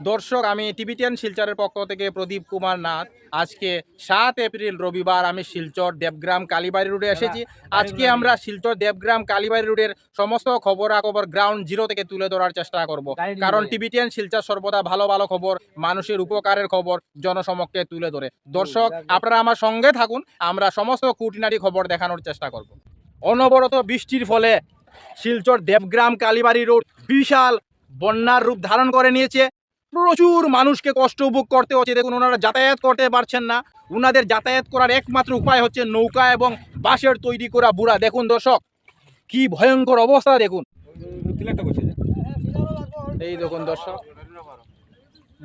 দর্শক আমি TV ten শিলচরের পক্ষ থেকে প্রদীপ কুমার নাথ। আজকে সাত এপ্রিল রবিবার আমি শিলচর দেবগ্রাম কালীবাড়ি রোডে এসেছি। আজকে আমরা শিলচর দেবগ্রাম কালীবাড়ি রোডের সমস্ত খবরাখবর গ্রাউন্ড জিরো থেকে তুলে ধরার চেষ্টা করব। কারণ টিভি টেন শিলচর সর্বদা ভালো ভালো খবর মানুষের উপকারের খবর জনসমক্ষে তুলে ধরে। দর্শক আপনারা আমার সঙ্গে থাকুন আমরা সমস্ত কুটিনারি খবর দেখানোর চেষ্টা করব। অনবরত বৃষ্টির ফলে শিলচর দেবগ্রাম কালীবাড়ি রোড বিশাল বন্যার রূপ ধারণ করে নিয়েছে। প্রচুর মানুষকে কষ্ট ভোগ করতে হচ্ছে। দেখুন, ওনারা যাতায়াত করতে পারছেন না। ওনাদের যাতায়াত করার একমাত্র উপায় হচ্ছে নৌকা এবং বাঁশের তৈরি করা বুড়া। দেখুন, দর্শক, কি ভয়ঙ্কর অবস্থা, দেখুন। এই দেখুন, দর্শক,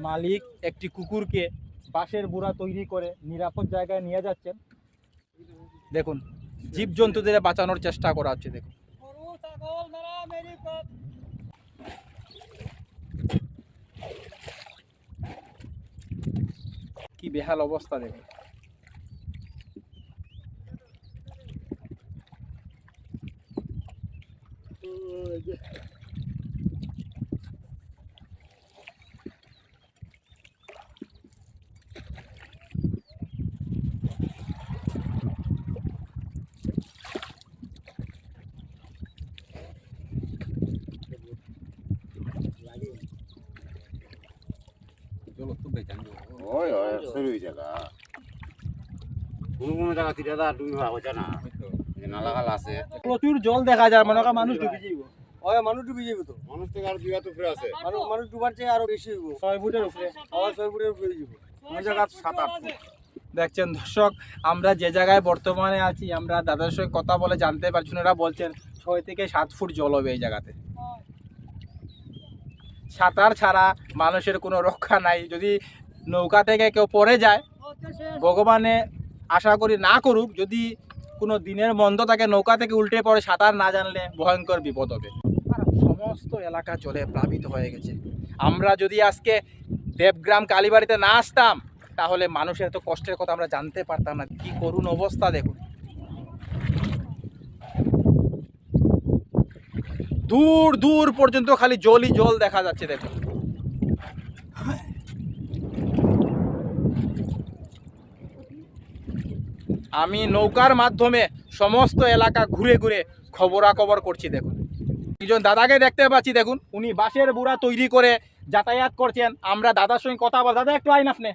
মালিক একটি কুকুরকে বাঁশের বুড়া তৈরি করে নিরাপদ জায়গায় নিয়ে যাচ্ছেন। দেখুন, জীবজন্তুদের বাঁচানোর চেষ্টা করা হচ্ছে, দেখুন। কি বেহাল অবস্থা দেখুন ওই ওই সরু জায়গা কোনো কোনো জায়গা তিনটা ডুবি ভাড়া হচ্ছে না এই নালাগাল আছে প্রচুর জল দেখা যায় মনে হয় মানুষ ডুবে যাইব। ওই মানুষ ডুবে যাবে তো। মানুষ থেকে আর দুই হাত উপরে আছে মানুষ মানুষ ডুবার চেয়ে আরও বেশি হইব। ছয় ফুটের উপরে। আবার ছয় ফুটের উপরে ওই জায়গা সাত আট ফুট। দেখছেন দর্শক আমরা যে জায়গায় বর্তমানে আছি আমরা দাদার সঙ্গে কথা বলে জানতে পারছি ওনারা বলছেন ছয় থেকে সাত ফুট জল হবে এই জায়গাতে। সাঁতার ছাড়া মানুষের কোনো রক্ষা নাই। যদি নৌকা থেকে কেউ পড়ে যায়, ভগবানে আশা করি না করুক, যদি কোনো দিনের মন্দ তাকে নৌকা থেকে উল্টে পড়ে সাঁতার না জানলে ভয়ঙ্কর বিপদ হবে। সমস্ত এলাকা জলে প্লাবিত হয়ে গেছে। আমরা যদি আজকে দেবগ্রাম কালীবাড়িতে না আসতাম, তাহলে মানুষের এত কষ্টের কথা আমরা জানতে পারতাম না। কি করুণ অবস্থা দেখুন। দূর দূর পর্যন্ত খালি জলই জল দেখা যাচ্ছে দেখুন আমি নৌকার মাধ্যমে সমস্ত এলাকা ঘুরে ঘুরে খবরাখবর করছি, দেখুন। একজন দাদাকে দেখতে পাচ্ছি, দেখুন। উনি বাঁশের বুড়া তৈরি করে যাতায়াত করছেন। আমরা দাদার সঙ্গে কথা বল দাদা, একটু আইন আপনি।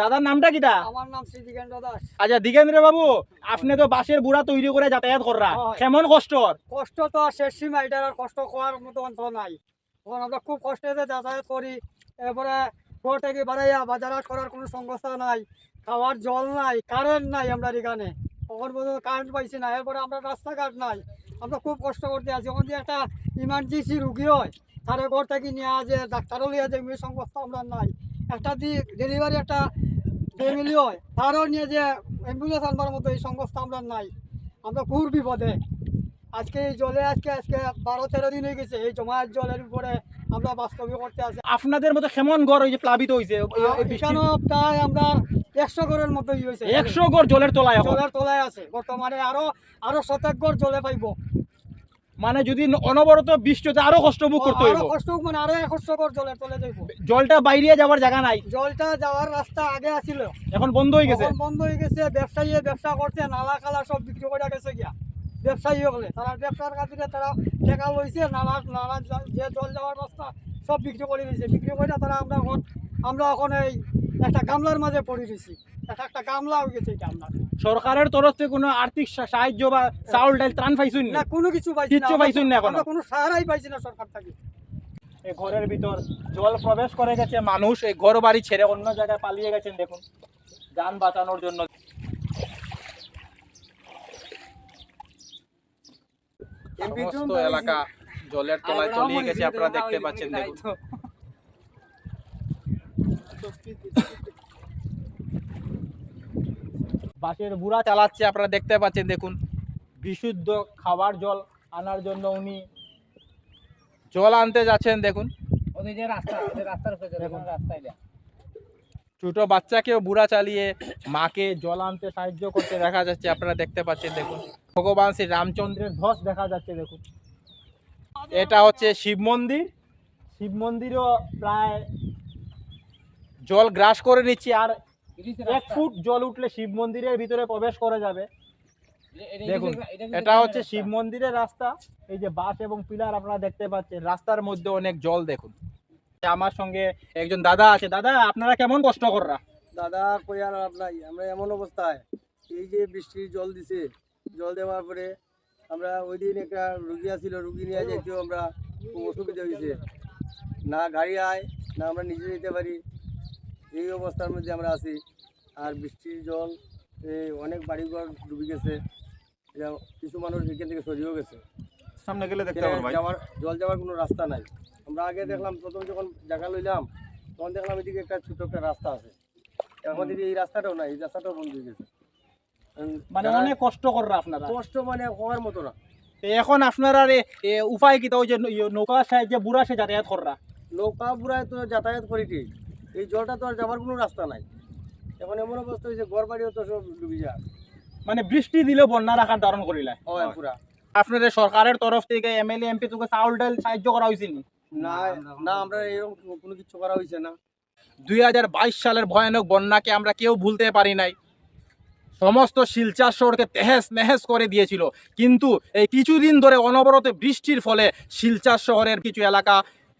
দাদার নামটা কিটা? আমার নাম শ্রী শ্রীদিগেন্দ্র দাস। আচ্ছা দিগেন্দ্র বাবু আপনি তো বাঁশের বুড়া তৈরি করে যাতায়াত কররা। কেমন কষ্ট কষ্ট তো আর শেষ সীমা এটার আর কষ্ট করার মতো অন্ত নাই। তখন আমরা খুব কষ্টে যাতায়াত করি। এরপরে ঘর থেকে বাড়াইয়া বাজারহাট করার কোনো সংস্থা নাই খাওয়ার জল নাই কারেন্ট নাই আমরা এখানে। তখন পর্যন্ত কারেন্ট পাইছি না এরপরে আমরা রাস্তাঘাট নাই। আমরা খুব কষ্ট করতে আছি। যখন যে একটা ইমার্জেন্সি রুগী হয় তারে ঘর থেকে নিয়ে যে ডাক্তারও লিয়ে যে এই সংস্থা আমরা নাই। একটা দি ডেলিভারি একটা ফ্যামিলি হয়। তারও নিয়ে যে অ্যাম্বুলেন্স আনবার মতো এই সংস্থা আমরা নাই। আমরা খুব বিপদে। আজকে এই জলে আজকে আজকে বারো তেরো দিন হয়ে গেছে। এই জমায়েত জলের উপরে আমরা বাস্তবে করতে আছি। আপনাদের মতো কেমন ঘর ওই যে প্লাবিত হয়েছে এখানেও প্রায় আমরা একশো ঘরের মতো হয়েছে একশো ঘর জলের তলায় জলের তলায় আছে। বর্তমানে আরও আরও শতাক ঘর জলে পাইব। মানে যদি অনবরত বৃষ্টি হতে আরও কষ্ট ভোগ করতে হইব। আরও কষ্ট মানে আরও ঘর জলের তলে যাইব। জলটা বাইরে যাওয়ার জায়গা নাই। জলটা যাওয়ার রাস্তা আগে আছিল। এখন বন্ধ হয়ে গেছে। বন্ধ হয়ে গেছে ব্যবসায়ী ব্যবসা করছে নালা কালা সব বিক্রি করে গেছে গিয়া। ব্যবসায়ী হলে তারা ব্যবসার কাছে তারা টাকা লইছে নালা নালা যা- যে জল যাওয়ার রাস্তা সব বিক্রি করে দিয়েছে বিক্রি করে তারা আমরা এখন আমরা এখন এই একটা গামলার মাঝে পড়ে দিয়েছি একটা একটা গামলা হয়ে গেছে এই আমরা সরকারের তরফ থেকে কোনো আর্থিক সাহায্য বা চাউল ডাল ত্রাণ পাইছুন না? কোনো কিছু পাইছি কিচ্ছু আমরা- না এখনও? কোনো সাহারাই পাইছি না সরকার থেকে। এই ঘরের ভিতর জল প্রবেশ করে গেছে মানুষ এই ঘর বাড়ি ছেড়ে অন্য জায়গায় পালিয়ে গেছেন দেখুন। যান বাঁচানোর জন্য। সমস্ত এলাকা জলের তলায় তলিয়ে গেছে আপনারা দেখতে পাচ্ছেন দেখুন। বাসের বুড়া চালাচ্ছে আপনারা দেখতে পাচ্ছেন দেখুন। বিশুদ্ধ খাবার জল আনার জন্য উনি জল আনতে যাচ্ছেন দেখুন। ওদের যে রাস্তা রাস্তার দেখুন। রাস্তায় ছোট বাচ্চাকেও বুড়া চালিয়ে মাকে জল আনতে সাহায্য করতে দেখা যাচ্ছে আপনারা দেখতে পাচ্ছেন দেখুন। ভগবান শ্রী রামচন্দ্রের ধ্বজ দেখা যাচ্ছে দেখুন। এটা হচ্ছে শিব মন্দির। শিব মন্দিরও প্রায় জল গ্রাস করে নিচ্ছে আর এক ফুট জল উঠলে শিব মন্দিরের ভিতরে প্রবেশ করা যাবে। দেখুন এটা হচ্ছে শিব মন্দিরের রাস্তা। এই যে বাস এবং পিলার আপনারা দেখতে পাচ্ছেন রাস্তার মধ্যে অনেক জল দেখুন। আমার সঙ্গে একজন দাদা আছে। দাদা আপনারা কেমন কষ্ট কররা? দাদা কই আর লাভ নাই? আমরা এমন অবস্থায় এই যে বৃষ্টির জল দিছে জল দেওয়ার পরে আমরা ওই দিন একটা রুগী আছিল রুগী নিয়ে যাইতেও আমরা খুব অসুবিধা হয়েছে না গাড়ি আয় না আমরা নিজে যেতে পারি। এই অবস্থার মধ্যে আমরা আছি। আর বৃষ্টির জল এই অনেক বাড়িঘর ডুবে গেছে। কিছু মানুষ এখান থেকে সরিয়েও গেছে। সামনে গেলে দেখতে যাওয়ার জল যাওয়ার কোনো রাস্তা নাই। আমরা আগে দেখলাম প্রথম যখন জায়গা লইলাম তখন দেখলাম এদিকে একটা ছোট একটা রাস্তা আছে। এখন দিদি এই রাস্তাটাও নাই এই রাস্তাটাও বন্ধ হয়ে গেছে। মানে অনেক কষ্ট কররা আপনারা। কষ্ট মানে হওয়ার মতো না। এখন আপনারা উপায় কি? ওই যে নৌকা সাহায্যে বুড়া সে যাতায়াত কররা নৌকা বুড়ায় তো যাতায়াত করি ঠিক এই জলটা তো আর যাওয়ার কোনো রাস্তা নাই। এখন এমন অবস্থা হয়েছে ঘর বাড়িও তো সব ডুবি যায়। মানে বৃষ্টি দিলেও বন্যার রাখার ধারণ করিলা পুরা। আপনাদের সরকারের তরফ থেকে এমএলএ এমপি তোকে চাউল ডাল সাহায্য করা হয়েছিল না? না আমরা এরকম কোনো কিছু করা হয়েছে না। দুই হাজার বাইশ সালের ভয়ানক বন্যাকে আমরা কেউ ভুলতে পারি নাই। সমস্ত শিলচর শহরকে তেহেস নেহেস করে দিয়েছিল। কিন্তু এই কিছুদিন ধরে অনবরত বৃষ্টির ফলে শিলচর শহরের কিছু এলাকা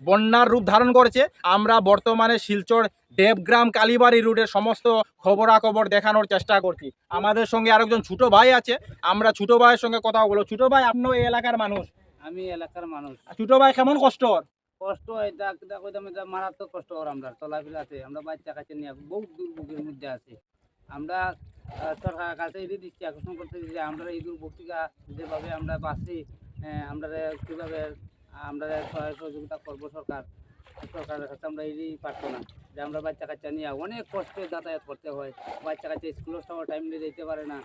বন্যার রূপ ধারণ করেছে। আমরা বর্তমানে শিলচর দেবগ্রাম কালীবাড়ি রুটের সমস্ত খবরাখবর দেখানোর চেষ্টা করছি। আমাদের সঙ্গে আরেকজন ছোট ভাই আছে। আমরা ছোট ভাইয়ের সঙ্গে কথা বলব। ছোট ভাই আপনিও এই এলাকার মানুষ? আমি এলাকার মানুষ। ছোট ভাই কেমন কষ্ট কষ্ট এটা কিতা কইতাম এটা মারাত্মক কষ্ট ওর আমরা চলাফেরাতে আমরা বাচ্চা কাছে নিয়ে বহুত দুর্ভোগের মধ্যে আছি। আমরা সরকারের কাছে এটি দৃষ্টি আকর্ষণ করতে যে আমরা এই দুর্ভোগটিকা যেভাবে আমরা বাঁচি আমরা কীভাবে আমরা সহায় সহযোগিতা করব সরকার। সরকারের কাছে আমরা এই পারতো না যে আমরা বাচ্চা কাচ্চা নিয়ে অনেক কষ্টে যাতায়াত করতে হয়। বাচ্চা কাচ্চা স্কুলের সময় টাইম নিয়ে যেতে পারে না।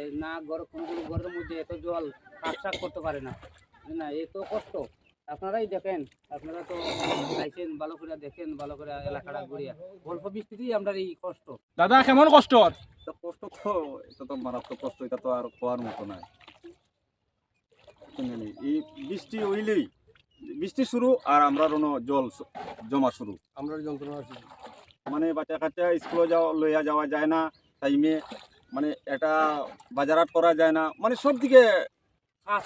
এই না ঘর কোনো কোনো ঘরের মধ্যে এত জল কাকশাক করতে পারে না। না এত কষ্ট। আপনারাই দেখেন আপনারা তো আইছেন ভালো করে দেখেন ভালো করে এলাকাটা ঘুরিয়া। অল্প বৃষ্টিতেই আমরা এই কষ্ট। দাদা কেমন কষ্ট? কষ্ট তো এটা তো মারাত্মক কষ্ট এটা তো আর হওয়ার মতো নাই। এই বৃষ্টি হইলেই বৃষ্টি শুরু আর আমরা রনো জল জমা শুরু। আমরা যন্ত্রণা আছি মানে বাচ্চা কাচ্চা স্কুলে যাওয়া লইয়া যাওয়া যায় না টাইমে মানে এটা বাজারাত করা যায় না মানে সব দিকে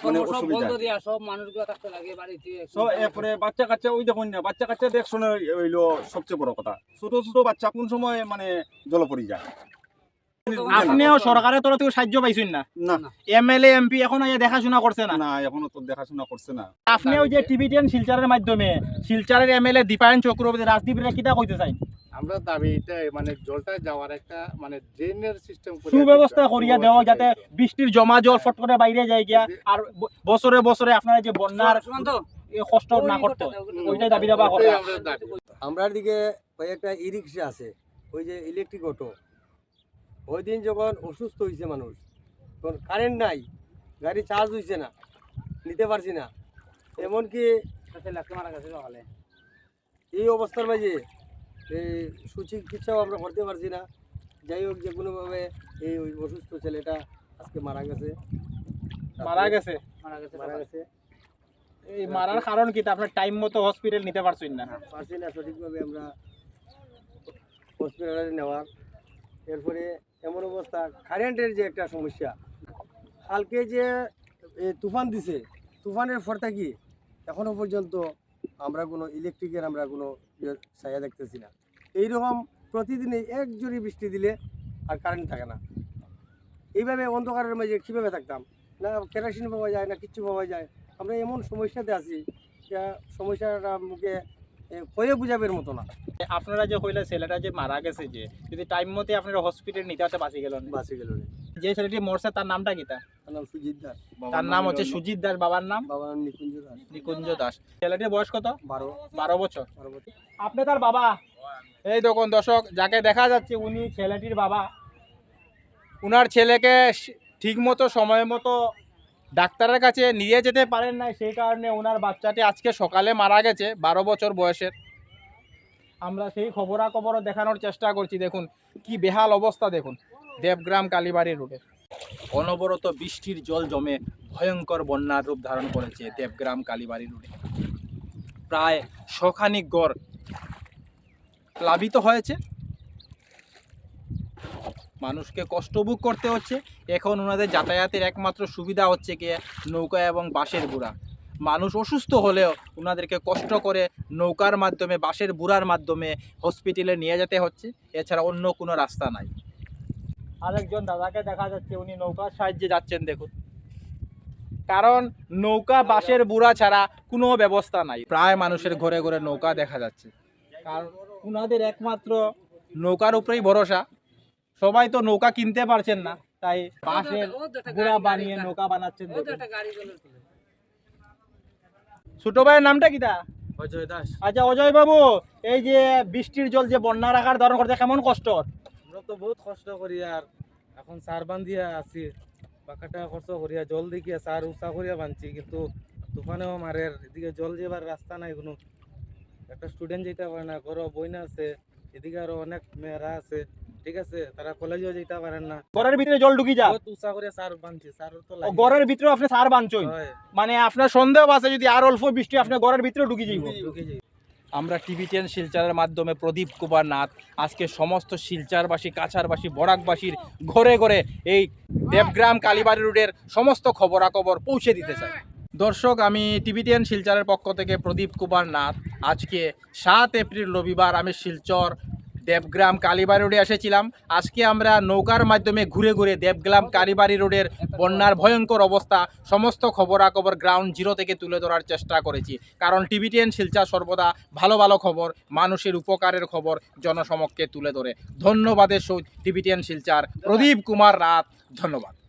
মানে কাজকর্ম সব অসুবিধা। বন্ধ দিয়া সব মানুষগুলো থাকতে লাগে বাড়িতে। সো এরপরে বাচ্চা কাচ্চা ওই দেখুন না বাচ্চা কাচ্চা দেখশনে হইল সবচেয়ে বড় কথা। ছোট ছোট বাচ্চা কোন সময় মানে জল পড়ে যায়? আপনিও সরকারের তরফ থেকে সাহায্য পাইছেন না? না। এমএলএ এমপি এখনও দেখাশোনা করছে না? না এখনও তো দেখাশোনা করছে না। আপনি ওই যে টিভি টেন শিলচরের মাধ্যমে শিলচরের এমএলএ দীপায়ন চক্রবর্তী রাজদীপরা কিতা কইতে চাই আমরা দাবি এটাই মানে জলটা যাওয়ার একটা মানে ড্রেনের সিস্টেম সুব্যবস্থা করিয়া দেওয়া যাতে বৃষ্টির জমা জল ফট করে বাইরে যায় গিয়া আর বছরে বছরে আপনারা যে বন্যার কষ্ট না করতে ওইটাই দাবি দাবা করে। আমরা দিকে একটা ই রিক্সা আছে ওই যে ইলেকট্রিক অটো ওই দিন যখন অসুস্থ হয়েছে মানুষ তখন কারেন্ট নাই গাড়ি চার্জ হয়েছে না নিতে পারছি না। এমনকি মারা গেছে সকালে। এই অবস্থার মাঝে এই সুচিকিৎসাও আমরা করতে পারছি না। যাই হোক যে কোনোভাবে এই ওই অসুস্থ ছেলেটা আজকে মারা গেছে। মারা গেছে? মারা গেছে মারা গেছে। এই মারার কারণ কি? তা আপনার টাইম মতো হসপিটাল নিতে পারছেন না। পারছি না সঠিকভাবে আমরা হসপিটালে নেওয়ার। এরপরে এমন অবস্থা। কারেন্টের যে একটা সমস্যা। কালকে যে তুফান দিছে, তুফানের ফর থাকি এখনও পর্যন্ত আমরা কোনো ইলেকট্রিকের আমরা কোনো ইয়ে ছায়া দেখতেছি না। এইরকম প্রতিদিনই এক জুড়ি বৃষ্টি দিলে আর কারেন্ট থাকে না। এইভাবে অন্ধকারের মাঝে কীভাবে থাকতাম? না কেরোসিন পাওয়া যায়, না কিচ্ছু পাওয়া যায়। আমরা এমন সমস্যাতে আছি সমস্যাটা মুখে এ, কয়ে বুঝাবের মতো না। আপনারা যে হইলে ছেলেটা যে মারা গেছে যে যদি টাইম মতে আপনারা হসপিটাল নিতে হতে বাঁচি গেল। বাঁচে গেল যে ছেলেটি মরছে তার নামটা কি তার? নাম সুজিত দাস। তার নাম হচ্ছে সুজিত দাস বাবার নাম? বাবার নাম নিকুঞ্জ দাস। নিকুঞ্জ দাস। ছেলেটির বয়স কত? বারো। বারো বছর। বারো বছর। আপনি তার বাবা? এই দেখুন দর্শক যাকে দেখা যাচ্ছে উনি ছেলেটির বাবা। উনার ছেলেকে ঠিক মতো সময় মতো ডাক্তারের কাছে নিয়ে যেতে পারেন না সেই কারণে ওনার বাচ্চাটি আজকে সকালে মারা গেছে, বারো বছর বয়সের। আমরা সেই খবরাখবরও দেখানোর চেষ্টা করছি, দেখুন কি বেহাল অবস্থা, দেখুন। দেবগ্রাম কালীবাড়ি রোডে। অনবরত বৃষ্টির জল জমে ভয়ঙ্কর বন্যার রূপ ধারণ করেছে দেবগ্রাম কালীবাড়ি রোডে। প্রায় শখানিক গড় প্লাবিত হয়েছে। মানুষকে কষ্ট ভোগ করতে হচ্ছে। এখন ওনাদের যাতায়াতের একমাত্র সুবিধা হচ্ছে কি নৌকা এবং বাঁশের বুড়া মানুষ অসুস্থ হলেও ওনাদেরকে কষ্ট করে নৌকার মাধ্যমে, বাঁশের বুড়ার মাধ্যমে হসপিটালে নিয়ে যেতে হচ্ছে। এছাড়া অন্য কোনো রাস্তা নাই। আরেকজন দাদাকে দেখা যাচ্ছে, উনি নৌকার সাহায্যে যাচ্ছেন, দেখুন। কারণ নৌকা, বাঁশের বুড়া ছাড়া কোনো ব্যবস্থা নাই। প্রায় মানুষের ঘরে ঘরে নৌকা দেখা যাচ্ছে। কারণ ওনাদের একমাত্র নৌকার উপরেই ভরসা। সবাই তো নৌকা কিনতে পারছেন না তাই বাঁশের গুড়া বানিয়ে নৌকা বানাচ্ছেন ছোট ভাইয়ের নামটা কিটা অজয় দাস। আচ্ছা অজয় বাবু এই যে বৃষ্টির জল যে বন্যা রাখার ধারণ করতে কেমন কষ্ট? আমরা তো বহুত কষ্ট করি আর এখন সার বান্ধিয়া আছি পাকাটা খরচ করিয়া জল দেখিয়া সার উঁচা করিয়া বানছি কিন্তু তুফানেও মারে এদিকে জল যাবার রাস্তা নাই কোনো। একটা স্টুডেন্ট যেতে পারে না ঘরও বইনা আছে এদিকে আরও অনেক মেয়েরা আছে। ঠিক আছে? তারা কলেজেও যেতে পারেন না। ঘরের ভিতরে জল ঢুকি যা উঁচা করে সার বানছি সার তো লাগে। ঘরের ভিতরে আপনি সার বানছই মানে আপনার সন্দেহ আছে যদি আর অল্প বৃষ্টি আপনার ঘরের ভিতরে ঢুকি যাইব। ঢুকে যাই আমরা টিভি টেন শিলচারের মাধ্যমে প্রদীপ কুমার নাথ আজকে সমস্ত শিলচারবাসী কাছারবাসী বরাকবাসীর ঘরে ঘরে এই দেবগ্রাম কালীবাড়ি রোডের সমস্ত খবরাখবর পৌঁছে দিতে চাই। দর্শক আমি টিভি টেন শিলচরের পক্ষ থেকে প্রদীপ কুমার নাথ। আজকে সাত এপ্রিল রবিবার আমি শিলচর দেবগ্রাম কালীবাড়ি রোডে এসেছিলাম। আজকে আমরা নৌকার মাধ্যমে ঘুরে ঘুরে দেবগ্রাম কালীবাড়ি রোডের বন্যার ভয়ঙ্কর অবস্থা, সমস্ত খবরাখবর গ্রাউন্ড জিরো থেকে তুলে ধরার চেষ্টা করেছি। কারণ টিভি টেন শিলচা সর্বদা ভালো ভালো খবর, মানুষের উপকারের খবর জনসমক্ষে তুলে ধরে। ধন্যবাদের সহিত টিভি টেন শিলচার, প্রদীপ কুমার রাত, ধন্যবাদ।